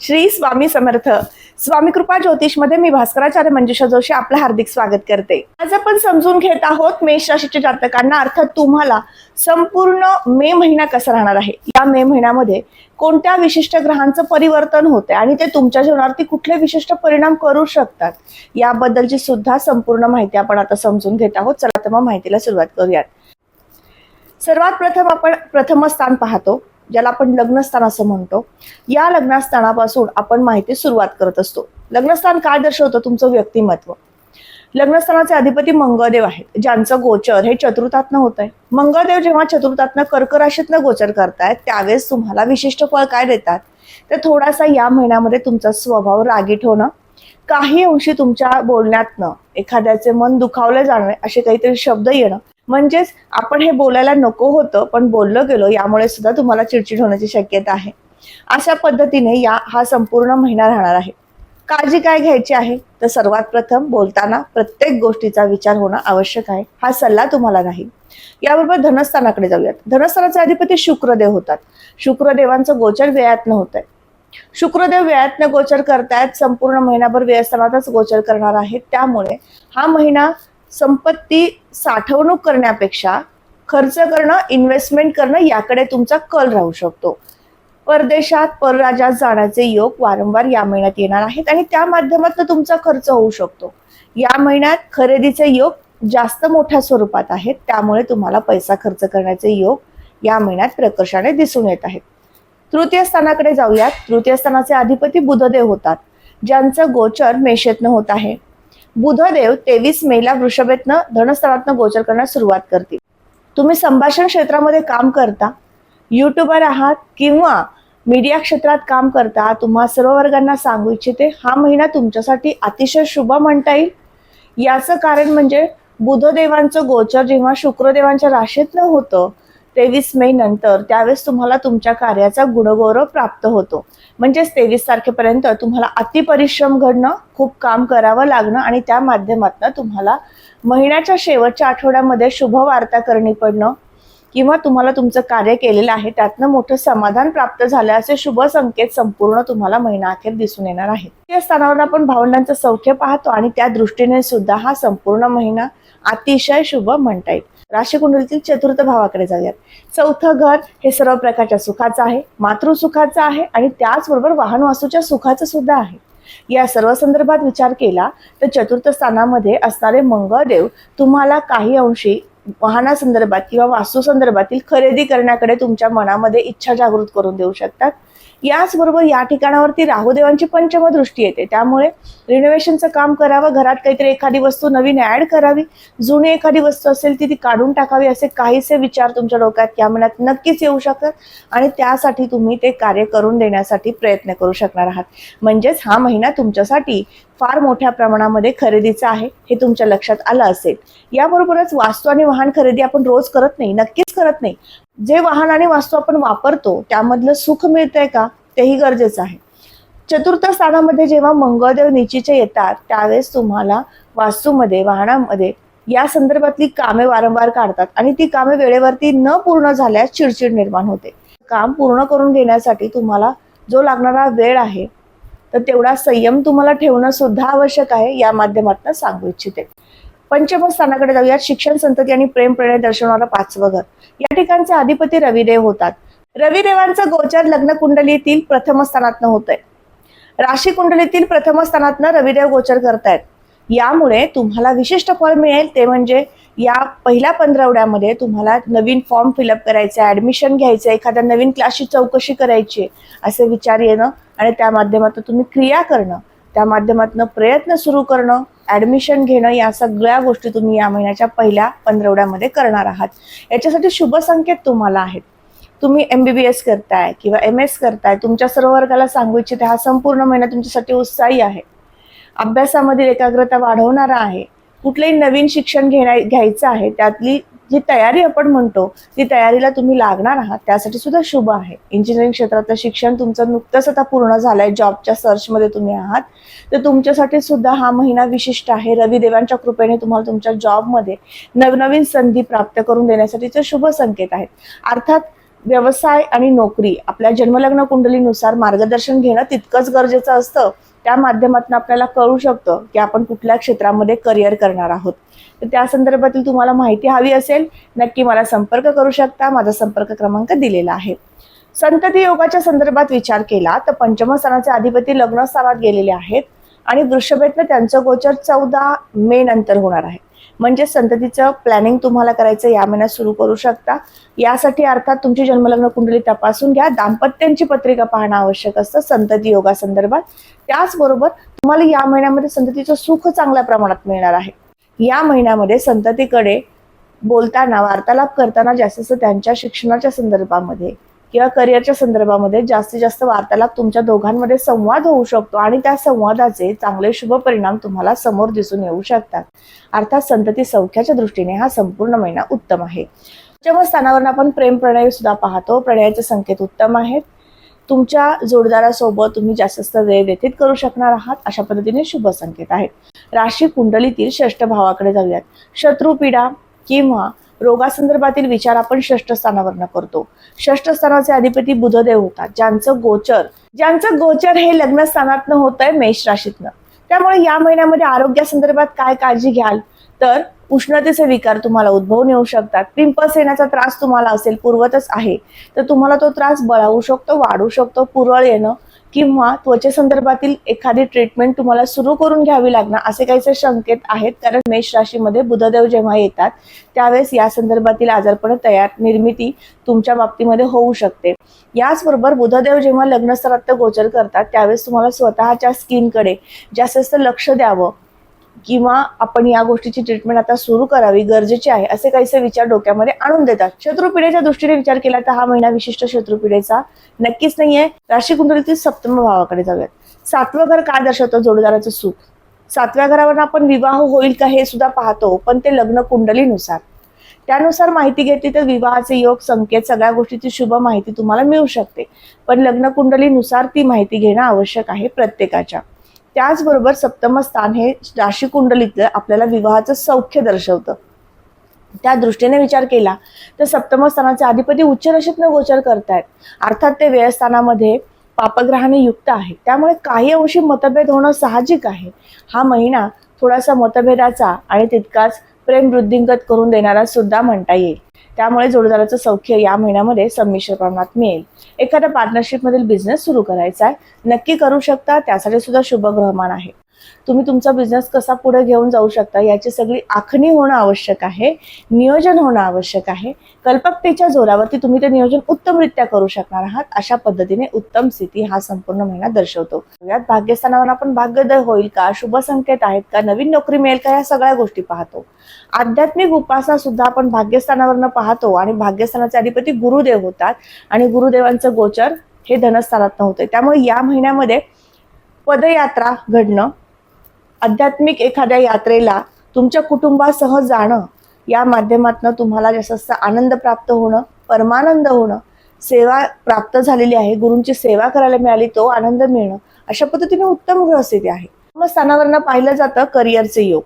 श्री स्वामी समर्थ. स्वामी कृपा ज्योतिषमध्ये मी भास्कराचार्य मंजुषा जोशी आपलं हार्दिक स्वागत करते. आज आपण समजून घेत आहोत मेष राशीच्या जातकांना. अर्थात तुम्हाला संपूर्ण मे महिना कसा राहणार आहे? या मे महिन्यामध्ये कोणत्या विशिष्ट ग्रहांचं परिवर्तन होते आणि ते तुमच्या जीवनावरती कुठले विशिष्ट परिणाम करू शकतात? याबद्दलची सुद्धा संपूर्ण माहिती आपण आता समजून घेत आहोत. चला तर मग माहितीला सुरुवात करूयात. सर्वात प्रथम आपण प्रथम स्थान पाहतो. ज्याला आपण लग्नस्थान असं म्हणतो या लग्नस्थानापासून आपण माहिती सुरुवात करत असतो. लग्नस्थान काय दर्शवतं? तुमचं व्यक्तिमत्व. लग्नस्थानाचे अधिपती मंगळदेव आहेत ज्यांचं गोचर हे चतुर्थातनं होत आहे मंगळदेव जेव्हा चतुर्थातनं कर्कराशीतनं गोचर करतायत त्यावेळेस तुम्हाला विशिष्ट फळ काय देतात? तर थोडासा या महिन्यामध्ये तुमचा स्वभाव रागीट होणं काही अंशी तुमच्या बोलण्यातनं एखाद्याचे मन दुखावले जाणे असे काहीतरी शब्द येणं. म्हणजेच आपण हे बोलायला नको होतं पण बोललं गेलो यामुळे सुद्धा तुम्हाला चिडचिड होण्याची शक्यता आहे. अशा पद्धतीने या हा संपूर्ण महिना राहणार आहे. काळजी काय घ्यायची आहे? तर सर्वात प्रथम बोलताना प्रत्येक गोष्टीचा विचार होणं आवश्यक आहे हा सल्ला तुम्हाला राहील याबरोबर धनस्थानाकडे जाऊयात. धनस्थानाचे अधिपती शुक्रदेव होतात. शुक्रदेवांचं गोचर व्ययातनं होत आहे शुक्रदेव व्ययातनं गोचर करतायत. संपूर्ण महिनाभर व्यसनातच गोचर करणार आहेत. त्यामुळे हा महिना संपत्ती साठवणूक करण्यापेक्षा खर्च करणं इन्व्हेस्टमेंट करणं याकडे तुमचा कल राहू शकतो. परदेशात परराज्यात जाण्याचे योग वारंवार या महिन्यात येणार आहेत आणि त्या माध्यमातून तुमचा खर्च होऊ शकतो. या महिन्यात खरेदीचे योग जास्त मोठ्या स्वरूपात आहेत. त्यामुळे तुम्हाला पैसा खर्च करण्याचे योग या महिन्यात प्रकर्षाने दिसून येत आहेत. तृतीय स्थानाकडे जाऊयात. तृतीय स्थानाचे अधिपती बुधदेव होतात ज्यांचं गोचर मेषेतनं होत आहे. बुधदेव तेवीस मेला वृषभेतनं धनस्थानातनं गोचर करण्यास सुरुवात करतील. तुम्ही संभाषण क्षेत्रामध्ये काम करता युट्यूबर आहात किंवा मीडिया क्षेत्रात काम करता तुम्हा सर्व वर्गांना सांगू इच्छिते हा महिना तुमच्यासाठी अतिशय शुभ म्हणता येईल. याचं कारण म्हणजे बुधदेवांचं गोचर जेव्हा शुक्रदेवांच्या राशीतनं होतं तेवीस मे नंतर त्यावेळेस तुम्हाला तुमच्या कार्याचा गुणगौरव प्राप्त होतो. म्हणजेच तेवीस तारखेपर्यंत तुम्हाला अतिपरिश्रम घडणं खूप काम करावं लागणं आणि त्या माध्यमातून तुम्हाला महिन्याच्या शेवटच्या आठवड्यामध्ये शुभ वार्ता करणी पडणं किंवा तुम्हाला तुमचं कार्य केलेलं आहे त्यातनं मोठं समाधान प्राप्त झालं असे शुभ संकेत संपूर्ण तुम्हाला महिना अखेर दिसून येणार आहे या स्थानावर आपण भावंडांचं सौख्य पाहतो आणि त्या दृष्टीने सुद्धा हा संपूर्ण महिना अतिशय शुभ म्हणता येईल. राशी कुंडलीतील चतुर्थ भावाकडे जाऊयात. चौथं घर हे सर्व प्रकारच्या सुखाचं आहे मातृसुखाचं आहे आणि त्याचबरोबर वाहन वास्तूच्या सुखाचं सुद्धा आहे. या सर्व संदर्भात विचार केला तर चतुर्थ स्थानामध्ये असणारे मंगळदेव तुम्हाला काही अंशी वाहनासंदर्भात किंवा वास्तू संदर्भातील खरेदी करण्याकडे तुमच्या मनामध्ये इच्छा जागृत करून देऊ शकतात. याचबरोबर या ठिकाणावरती राहुदेवांची पंचम दृष्टी येते. त्यामुळे रिनोव्हेशनचं काम करावं घरात काहीतरी एखादी वस्तू नवीन ऍड करावी जुनी एखादी वस्तू असेल ती ती काढून टाकावी असे काहीसे विचार तुमच्या डोक्यात या महिन्यात नक्कीच येऊ शकतात आणि त्यासाठी तुम्ही ते कार्य करून देण्यासाठी प्रयत्न करू शकणार आहात. म्हणजेच हा महिना तुमच्यासाठी फार मोठ्या प्रमाणामध्ये खरेदीचा आहे हे तुमच्या लक्षात आलं असेल. याबरोबरच वास्तू आणि वाहन खरेदी आपण रोज करत नाही नक्कीच करत नाही. जे वाहन आणि वास्तू आपण वापरतो त्यामधलं सुख मिळतंय का? तेही गरजेचं आहे. चतुर्थ स्थानामध्ये जेव्हा मंगळदेव निचीचे येतात त्यावेळेस तुम्हाला वास्तूमध्ये वाहनामध्ये या संदर्भातली कामे वारंवार काढतात आणि ती कामे वेळेवरती न पूर्ण झाल्यास चिडचिड निर्माण होते. काम पूर्ण करून घेण्यासाठी तुम्हाला जो लागणारा वेळ आहे तर तेवढा संयम तुम्हाला ठेवणं सुद्धा आवश्यक आहे या माध्यमातून सांगू इच्छिते. पंचम स्थानाकडे जाऊयात शिक्षण संतती आणि प्रेम प्रेरणा दर्शवणारं पाचवं घर. या ठिकाणचे अधिपती रविदेव होतात. रविदेवांचं गोचर लग्न कुंडलीतील प्रथम स्थानातनं होतंय. राशी कुंडलीतील प्रथम स्थानातनं रविदेव गोचर करतायत. यामुळे तुम्हाला विशिष्ट फळ मिळेल. ते म्हणजे या पहिल्या पंधरवड्यामध्ये तुम्हाला नवीन फॉर्म फिलअप करायचे ऍडमिशन घ्यायचं एखाद्या नवीन क्लासची चौकशी करायची असे विचार येणं आणि त्या माध्यमातून तुम्ही क्रिया करणं त्या माध्यमातून प्रयत्न सुरू करणं ऍडमिशन घेणं या सगळ्या गोष्टी तुम्ही या महिन्याच्या पहिल्या पंधरवड्यामध्ये करणार आहात. याच्यासाठी शुभ संकेत तुम्हाला आहेत. तुम्ही एम बी बी एस करताय किंवा एम एस करताय तुमच्या सर्व वर्गाला सांगू इच्छिते हा संपूर्ण महिना तुमच्यासाठी उत्साही आहे. अभ्यासामधील एकाग्रता वाढवणारा आहे. कुठलंही नवीन शिक्षण घेण्या घ्यायचं आहे त्यातली जी तयारी आपण म्हणतो ती तयारीला तुम्ही लागणार आहात त्यासाठी सुद्धा शुभ आहे. इंजिनिअरिंग क्षेत्रातलं शिक्षण तुमचं नुकतंच आता पूर्ण झालंय जॉबच्या सर्चमध्ये तुम्ही आहात. तर तुमच्यासाठी सुद्धा हा महिना विशिष्ट आहे. रविदेवांच्या कृपेने तुम्हाला तुमच्या जॉबमध्ये नवनवीन संधी प्राप्त करून देण्यासाठीचे शुभ संकेत आहेत. अर्थात व्यवसाय आणि नोकरी आपल्या जन्मलग्न कुंडलीनुसार मार्गदर्शन घेणं तितकंच गरजेचं असतं. त्या माध्यमातून आपल्याला कळू शकतं की आपण कुठल्या क्षेत्रामध्ये करिअर करणार आहोत. तर त्या संदर्भातील तुम्हाला माहिती हवी असेल नक्की मला संपर्क करू शकता. माझा संपर्क क्रमांक दिलेला आहे. संतती योगाच्या संदर्भात विचार केला तर पंचमस्थानाचे अधिपती लग्नस्थानात गेलेले आहेत आणि वृषभेतनं त्यांचं गोचर चौदा मे नंतर होणार आहे. म्हणजे संततीचं प्लॅनिंग तुम्हाला करायचं या महिन्यात सुरू करू शकता. यासाठी अर्थात तुमची जन्मलग्न कुंडली तपासून घ्या. दाम्पत्यांची पत्रिका पाहणं आवश्यक असतं संतती योगा संदर्भात त्याचबरोबर तुम्हाला या महिन्यामध्ये संततीचं सुख चांगल्या प्रमाणात मिळणार आहे. या महिन्यामध्ये संततीकडे बोलताना वार्तालाप करताना जास्तीत जास्त त्यांच्या शिक्षणाच्या संदर्भामध्ये किंवा करिअरच्या संदर्भामध्ये जास्तीत जास्त वार्तालाप तुमच्या दोघांमध्ये संवाद होऊ शकतो आणि त्या संवादाचे चांगले शुभ परिणाम तुम्हाला समोर दिसून येऊ शकतात. अर्थात संतती सौख्याच्या दृष्टीने हा संपूर्ण महिना उत्तम आहे. पंचम स्थानावर आपण प्रेम प्रणय सुद्धा पाहतो. प्रणयाचे संकेत उत्तम आहेत. तुमच्या जोडदारासोबत तुम्ही जास्त वेळ व्यतीत करू शकणार आहात अशा पद्धतीने शुभ संकेत आहेत. राशी कुंडलीतील षष्ठ भावाकडे जाऊयात. शत्रुपीडा किंवा रोगासंदर्भातील विचार आपण षष्ठ स्थानावरनं करतो. षष्ठ स्थानाचे अधिपती बुधदेव होतात ज्यांचं गोचर ज्यांचं गोचर हे लग्न स्थानातनं होत आहे मेष राशीतनं. त्यामुळे या महिन्यामध्ये आरोग्यासंदर्भात काय काळजी घ्याल? तर उष्णतेचे विकार तुम्हाला उद्भवून येऊ शकतात. पिंपल्स येण्याचा त्रास तुम्हाला असेल पूर्वतच आहे. तर तुम्हाला तो त्रास बळावू शकतो वाढू शकतो पुरळ येणं किंवा त्वचेसंदर्भातील एखादी ट्रीटमेंट तुम्हाला सुरू करून घ्यावी लागणार असे काहीसे संकेत आहेत. कारण मेष राशीमध्ये बुधदेव जेव्हा येतात त्यावेळेस या संदर्भातील आजारपण तयार निर्मिती तुमच्या बाबतीमध्ये होऊ शकते. याचबरोबर बुधदेव जेव्हा लग्नस्तरात गोचर करतात त्यावेळेस तुम्हाला स्वतःच्या स्किनकडे जास्त जास्त लक्ष द्यावं. किंवा आपण या गोष्टीची ट्रीटमेंट आता सुरू करावी गरजेची आहे असे काहीसे विचार डोक्यामध्ये आणून देतात. शत्रुपिढेच्या दृष्टीने विचार केला तर हा महिना विशिष्ट शत्रुपिढेचा नक्कीच नाहीये. राशी कुंडलीतील सप्तम भावाकडे जाऊयात. सातवं घर काय दर्शवतं? जोडीदाराचं सुख. सातव्या घरावर आपण विवाह होईल का हे सुद्धा पाहतो पण ते लग्न कुंडलीनुसार. त्यानुसार माहिती घेतली तर विवाहाचे योग संकेत सगळ्या गोष्टीची शुभ माहिती तुम्हाला मिळू शकते. पण लग्न कुंडलीनुसार ती माहिती घेणं आवश्यक आहे प्रत्येकाच्या. त्याचबरोबर सप्तम स्थान हे राशी कुंडलीतलं आपल्याला विवाहाचं सौख्य दर्शवतं. त्या दृष्टीने विचार केला तर सप्तम स्थानाचे अधिपती उच्च राशीतनं गोचर करतायत. अर्थात ते व्ययस्थानामध्ये पापग्रहाने युक्त आहे. त्यामुळे काही अंशी मतभेद होणं साहजिक आहे. हा महिना थोडासा मतभेदाचा आणि तितकाच प्रेम वृद्धिंगत करून देणारा सुद्धा म्हणता येईल. त्यामुळे जोडदाराचं सौख्य या महिन्यामध्ये संमिश्र प्रमाणात मिळेल. एखाद्या पार्टनरशिपमधील बिझनेस सुरू करायचा आहे. नक्की करू शकता. त्यासाठी सुद्धा शुभ ग्रहमान आहे. तुम्ही तुमचा बिझनेस कसा पुढे घेऊन जाऊ शकता याची सगळी आखणी होणं आवश्यक आहे नियोजन होणं आवश्यक आहे. कल्पकतेच्या जोरावरती तुम्ही ते नियोजन उत्तमरित्या करू शकणार आहात अशा पद्धतीने उत्तम स्थिती हा संपूर्ण महिना दर्शवतो. यात भाग्यस्थानावर आपण भाग्योदय होईल का शुभ संकेत आहेत का नवीन नोकरी मिळेल का या सगळ्या गोष्टी पाहतो. आध्यात्मिक उपासना सुद्धा आपण भाग्यस्थानावरनं पाहतो आणि भाग्यस्थानाचे अधिपती गुरुदेव होतात आणि गुरुदेवांचं गोचर हे धनस्थानात होते त्यामुळे या महिन्यामध्ये पदयात्रा घडणं आध्यात्मिक एखाद्या यात्रेला तुमच्या कुटुंबासह जाणं या माध्यमातून तुम्हाला जास्त आनंद प्राप्त होणं परमानंद होणं सेवा प्राप्त झालेली आहे गुरूंची सेवा करायला मिळाली तो आनंद मिळणं अशा पद्धतीने उत्तम ग्रहस्थिती आहे. मग स्थानावरनं पाहिलं जातं करिअरचे योग.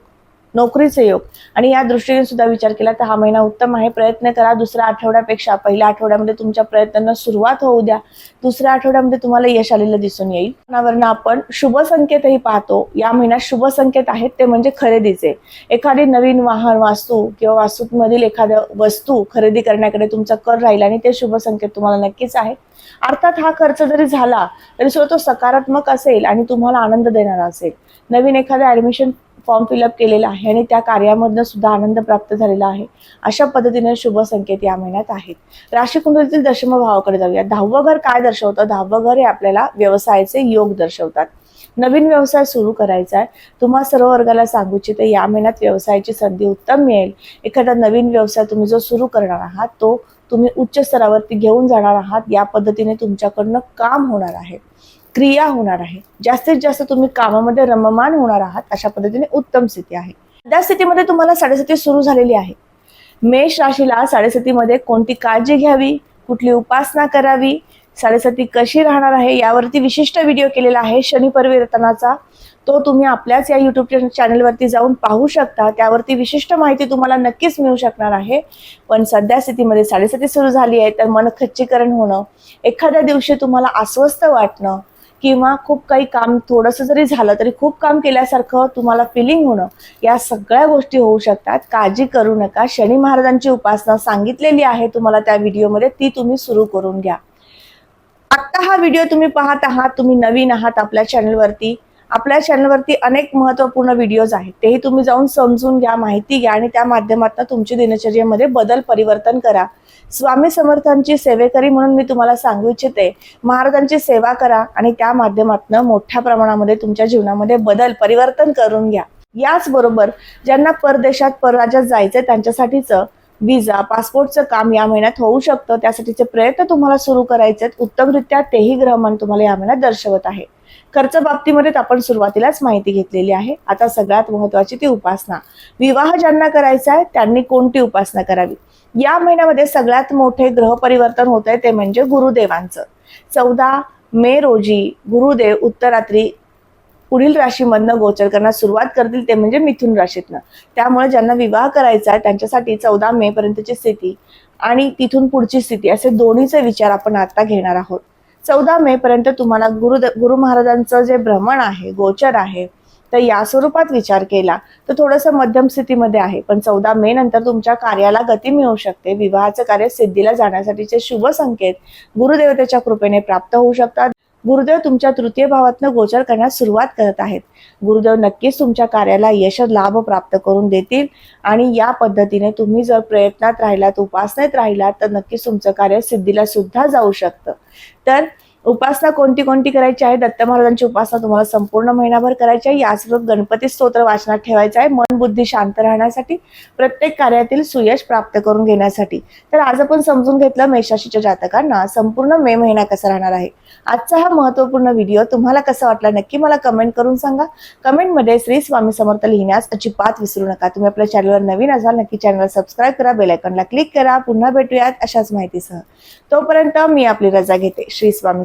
नोकरीचे योग. आणि या दृष्टीने सुद्धा विचार केला तर हा महिना उत्तम आहे. प्रयत्न करा. दुसऱ्या आठवड्यापेक्षा पहिल्या आठवड्यामध्ये तुमच्या प्रयत्नांना सुरुवात होऊ द्या. दुसऱ्या आठवड्यामध्ये तुम्हाला यश आलेलं दिसून येईल. स्थानावरनं आपण शुभ संकेतही पाहतो. या महिन्यात शुभ संकेत आहेत ते म्हणजे खरेदीचे. एखादी नवीन वाहन वास्तू किंवा वास्तूमधील एखाद्या वस्तू खरेदी करण्याकडे तुमचा कर राहील आणि ते शुभ संकेत तुम्हाला नक्कीच आहे. अर्थात हा खर्च जरी झाला तरी सुद्धा तो सकारात्मक असेल आणि तुम्हाला आनंद देणारा असेल. नवीन एखादं ऍडमिशन फॉर्म फिलअप केलेला आहे आणि त्या कार्यामधनं सुद्धा आनंद प्राप्त झालेला आहे. अशा पद्धतीने शुभ संकेत या महिन्यात आहेत. राशी कुंडलीतील दशम भावाकडे जाऊया. दहावं घर काय दर्शवतं? दहावं घर हे आपल्याला व्यवसायाचे योग दर्शवतात. नवीन व्यवसाय सुरू करायचा आहे. तुम्हा सर्व वर्गाला सांगू इच्छिते या महिन्यात व्यवसायाची संधी उत्तम मिळेल. एखादा नवीन व्यवसाय तुम्ही जो सुरू करणार आहात तो तुम्ही उच्च स्तरावरती घेऊन जाणार आहात. या पद्धतीने तुमच्याकडनं काम होणार आहे. क्रिया होणार आहे. जास्तीत जास्त तुम्ही कामामध्ये रममान होणार आहात अशा पद्धतीने उत्तम स्थिती आहे. त्या स्थितीमध्ये तुम्हाला साडेसती सुरू झालेली आहे. मेष राशीला साडेसतीमध्ये कोणती काळजी घ्यावी? कुठली उपासना करावी? साडेसाती कशी राहणार आहे? यावरती विशिष्ट व्हिडिओ केलेला आहे शनी परिवर्तनाचा. तो तुम्ही आपल्याच या युट्यूब चॅनलवरती जाऊन पाहू शकता. त्यावरती विशिष्ट माहिती तुम्हाला नक्कीच मिळू शकणार आहे. पण सध्या स्थितीमध्ये साडेसाती सुरू झाली आहे तर मन खच्चीकरण होणं एखाद्या दिवशी तुम्हाला अस्वस्थ वाटणं किंवा खूप काही काम थोडंसं जरी झालं तरी खूप काम केल्यासारखं तुम्हाला फिलिंग होणं या सगळ्या गोष्टी होऊ शकतात. काळजी करू नका. शनी महाराजांची उपासना सांगितलेली आहे तुम्हाला त्या व्हिडिओमध्ये ती तुम्ही सुरू करून घ्या. आत्ता हा व्हिडिओ तुम्ही पाहत आहात तुम्ही नवीन आहात आपल्या चॅनलवरती आपल्या चॅनलवरती अनेक महत्त्वपूर्ण व्हिडिओज आहेत. तेही तुम्ही जाऊन समजून घ्या माहिती घ्या आणि त्या माध्यमातून तुमची दिनचर्येमध्ये बदल परिवर्तन करा. स्वामी समर्थांची सेवेकरी म्हणून मी तुम्हाला सांगू इच्छिते महाराजांची सेवा करा आणि त्या माध्यमातून मोठ्या प्रमाणामध्ये तुमच्या जीवनामध्ये बदल परिवर्तन करून घ्या. याचबरोबर ज्यांना परदेशात परराज्यात जायचंय त्यांच्यासाठीचं विजा पासपोर्टचं काम या महिन्यात होऊ शकतं. त्यासाठीचे प्रयत्न तुम्हाला सुरू करायचे आहेत उत्तमरित्या तेही ग्रहमान तुम्हाला या महिन्यात दर्शवत आहे. खर्च बाबतीमध्ये आपण सुरुवातीलाच माहिती घेतलेली आहे. आता सगळ्यात महत्वाची ती उपासना. विवाह ज्यांना करायचा आहे त्यांनी कोणती उपासना करावी? या महिन्यामध्ये सगळ्यात मोठे ग्रह परिवर्तन होत आहे ते म्हणजे गुरुदेवांचं. चौदा मे रोजी गुरुदेव उत्तरात्री पुढील राशीमधनं गोचर करण्यास सुरुवात करतील ते म्हणजे मिथुन राशीतनं. त्यामुळे ज्यांना विवाह करायचा आहे त्यांच्यासाठी चौदा मे पर्यंतची स्थिती आणि तिथून पुढची स्थिती असे दोन्हीचे विचार आपण आता घेणार आहोत. चौदा मे पर्यंत तुम्हाला गुरु गुरु महाराजांचं जे भ्रमण आहे गोचर आहे तर या स्वरूपात विचार केला तर थोडंसं मध्यम स्थितीमध्ये आहे. पण चौदा मे नंतर तुमच्या कार्याला गती मिळू शकते. विवाहाचं कार्य सिद्धीला जाण्यासाठीचे शुभ संकेत गुरुदेवतेच्या कृपेने प्राप्त होऊ शकतात. गुरुदेव तुमच्या तृतीय भावातनं गोचर करण्यास सुरुवात करत आहेत. गुरुदेव नक्कीच तुमच्या कार्याला यश लाभ प्राप्त करून देतील आणि या पद्धतीने तुम्ही जर प्रयत्नात राहिलात उपासनेत राहिलात तर नक्कीच तुमचं कार्य सिद्धीला सुद्धा जाऊ शकतं. तर उपासना कोणती कोणती करायची आहे? दत्त महाराजांची उपासना तुम्हाला संपूर्ण महिनाभर करायची आहे. यासोबत गणपती स्तोत्र वाचनात ठेवायचं आहे. मन बुद्धी शांत राहण्यासाठी प्रत्येक कार्यातील सुयश प्राप्त करून घेण्यासाठी. तर आज आपण समजून घेतलं मेषाशीच्या जातकांना संपूर्ण मे महिना कसा राहणार आहे? आजचा हा महत्त्वपूर्ण व्हिडिओ तुम्हाला कसा वाटला नक्की मला कमेंट करून सांगा. कमेंटमध्ये श्री स्वामी समर्थ लिहिण्यास अजिबात विसरू नका. तुम्ही आपल्या चॅनलवर नवीन असाल नक्की चॅनलला सबस्क्राईब करा बेलायकॉनला क्लिक करा. पुन्हा भेटूयात अशाच माहितीसह. तोपर्यंत मी आपली रजा घेते. श्री स्वामी